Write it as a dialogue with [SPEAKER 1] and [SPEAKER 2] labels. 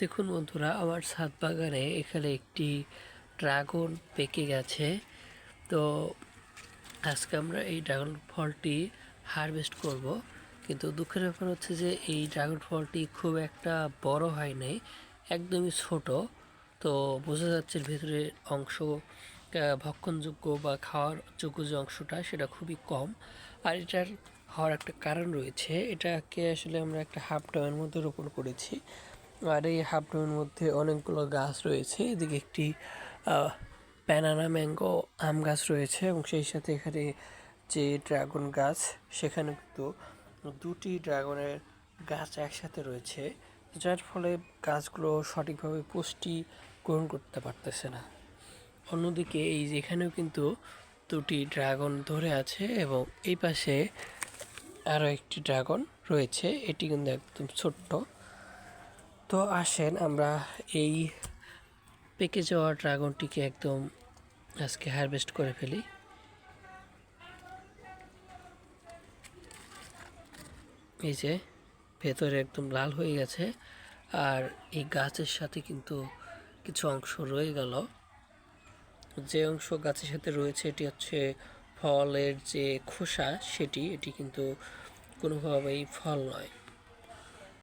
[SPEAKER 1] দেখুন বন্ধুরা, আমার ছাদ বাগানে এখানে একটি ড্রাগন পেকে গেছে। তো আজকে আমরা এই ড্রাগন ফলটি হারভেস্ট করব। কিন্তু দুঃখের ব্যাপার হচ্ছে যে এই ড্রাগন ফলটি খুব একটা বড় হয় নাই, একদমই ছোট। তো বোঝা যাচ্ছে এর ভেতরে অংশ ভক্ষণযোগ্য বা খাওয়ার যোগ্য যে অংশটা, সেটা খুবই কম। আর এটার হওয়ার একটা কারণ রয়েছে, এটাকে আসলে আমরা একটা হাফ ডামের মধ্যে রোপণ করেছি। আর এই হাফ ডামের মধ্যে অনেকগুলো গাছ রয়েছে। এদিকে একটি প্যানানা ম্যাঙ্গো আম গাছ রয়েছে এবং সেই সাথে এখানে যে ড্রাগন গাছ, সেখানে কিন্তু দুটি ড্রাগনের গাছ একসাথে রয়েছে, যার ফলে গাছগুলো সঠিকভাবে পুষ্টি গ্রহণ করতে পারতেছে না। অন্যদিকে এই যেখানেও কিন্তু দুটি ড্রাগন ধরে আছে এবং এই পাশে আরও একটি ড্রাগন রয়েছে, এটি কিন্তু একদম ছোট্ট। তো আসেন, আমরা এই পেকে যাওয়া ড্রাগনটিকে একদম আজকে হারভেস্ট করে ফেলি। এই যে, ভেতরে একদম লাল হয়ে গেছে, আর এই গাছের সাথে কিন্তু কিছু অংশ রয়ে গেল। যে অংশ গাছের সাথে রয়েছে, এটি হচ্ছে ফলের যে খোসা, সেটি, এটি কিন্তু কোনোভাবেই ফল নয়।